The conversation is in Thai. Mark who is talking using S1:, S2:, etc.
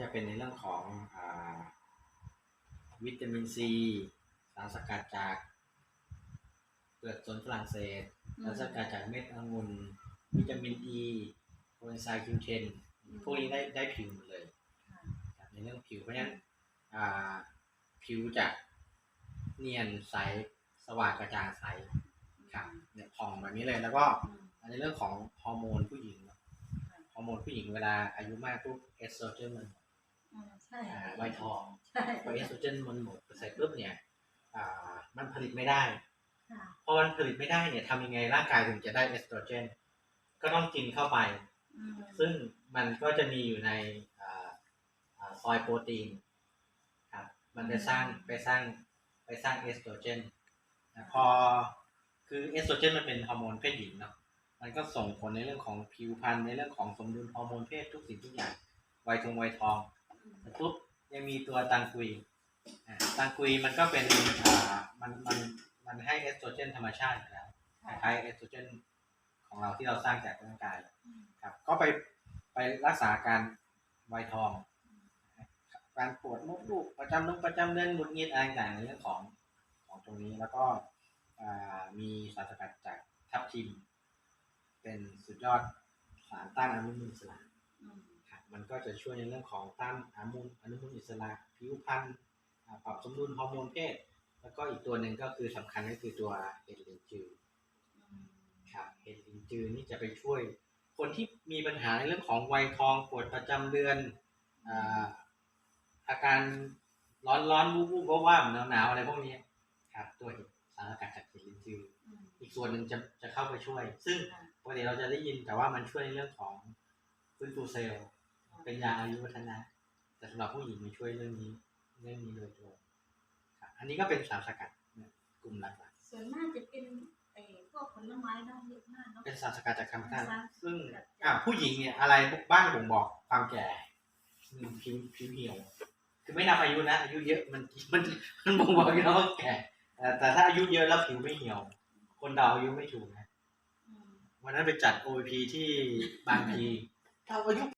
S1: จะเป็นในเรื่องของอาวิตามินซีสารสกัดจากเปลือกสนฝรั่งเศส
S2: อืม
S1: สารสกัดจากเม็ดองุ่นวิตามินอีโคเอนไซม์คิวเทน
S2: อืม
S1: พวกนี้ได้ได้ผิวหมดเลย
S2: ค่ะ
S1: ครับในเรื่องผิวเพราะฉะนั้นอ่าผิวจะเนียนใสสว่างกระจ่างใสครับเนี่ยผ่องแบบนี้เลยแล้วก็
S2: อืม
S1: ในเรื่องของฮอร์โมนผู้หญิงเนอะฮอร์โมนผู้หญิงเวลาอายุมากปุ๊บเอสโตรเจนมัน
S2: อืม ใช่
S1: อ่าไวท์ทอง
S2: ใช่
S1: พอเอสโตรเจนมันหมดเสร็จปุ๊บเนี่ยอ่ามันผลิตไม่ได้
S2: ค่ะ
S1: พอมันผลิตไม่ได้เนี่ยทำยังไงร่างกายถึงจะได้เอสโตรเจน ก็ต้องกินเข้าไป
S2: อืม
S1: ซึ่งมันก็จะมีอยู่ในอ่าอ่าซอยโปรตีนครับมันไปสร้างไปสร้างไปสร้างเอสโตรเจนนะพอคือเอสโตรเจนมันเป็นฮอร์โมนเพศหญิงเนาะมันก็ส่งผลในเรื่องของผิวพรรณในเรื่องของสมดุลฮอร์โมนเพศทุกสิ่งทุกอย่างวัยทองวัยทองแต่ ปุ๊บยังมีตัวตังกุยอ่าตังกุยมันก็เป็นอ่ามันมันมันให้เอสโตรเจนธรรมชาติอยู่แล้วค
S2: ค่ะ
S1: ล้ายๆเอสโตรเจนของเราที่เราสร้างจากร่างกาย
S2: อืม
S1: ครับ ก็ไปไปรักษาการไวยทอง การปวดมดลูกประจำลงประจำเดือนหงุดหงิดอะไรต่างๆในเรื่องของของตรงนี้แล้วก็อ่ามีสารสกัดจากทับทิม เป็นสุดยอดสารต้านอนุมูลอิสระ
S2: อื ม
S1: ครับมันก็จะช่วยในเรื่องของต้านอนุมูลอนุมูลอิสระผิวพรรณอ่าปรับสมดุลฮอร์โมนเพศ แล้วก็อีกตัวหนึ่งก็คือสำคัญก็คือตัวเห็ดลินจือ
S2: อืม
S1: ครับเห็ดลินจือนี่จะไปช่วย คนที่มีปัญหาในเรื่องของวัยทองปวดประจำเดือนอ่าอาการร้อนร้อนวูบวูบว่าบหนาวหนาวๆอะไรพวกนี้ครับตัวเห็ดสารสกัดจากเห็ดลินจือ
S2: อืม
S1: อีกส่วนหนึ่งจะจะเข้าไปช่วย ซึ่ง
S2: ค่ะ
S1: ปกติเราจะได้ยินแต่ว่ามันช่วยในเรื่องของฟื้นฟูเซลล์ เป็นยาอายุวัฒนะ แต่สำหรับผู้หญิงมันช่วยเรื่องนี้เรื่องนี้โดยตรงครับอันนี้ก็เป็นสารสกัดเนี่ยกลุ่มหลัก
S2: ส่วนมากจะเป็นไอ้พวกผลไม้เนาะเยอะมากเนาะ
S1: ๆเป็นสารสกัดจากธรรมชาติ
S2: สารสกัด
S1: ซึ่งอ่าผู้หญิงเนี่ยอะไรบ้างบ่งบอกความแก่หนึ่งผิวผิวเหี่ยว คือไม่นับอายุนะอายุเยอะมันมันมันบ่งบอกอยู่แล้วว่าแก่แต่แต่ถ้าอายุเยอะแล้วผิวไม่เหี่ยว คนเดาอายุไม่ถูกนะ
S2: อืม
S1: วันนั้นไปจัด OP ที่บางพีเราอายุ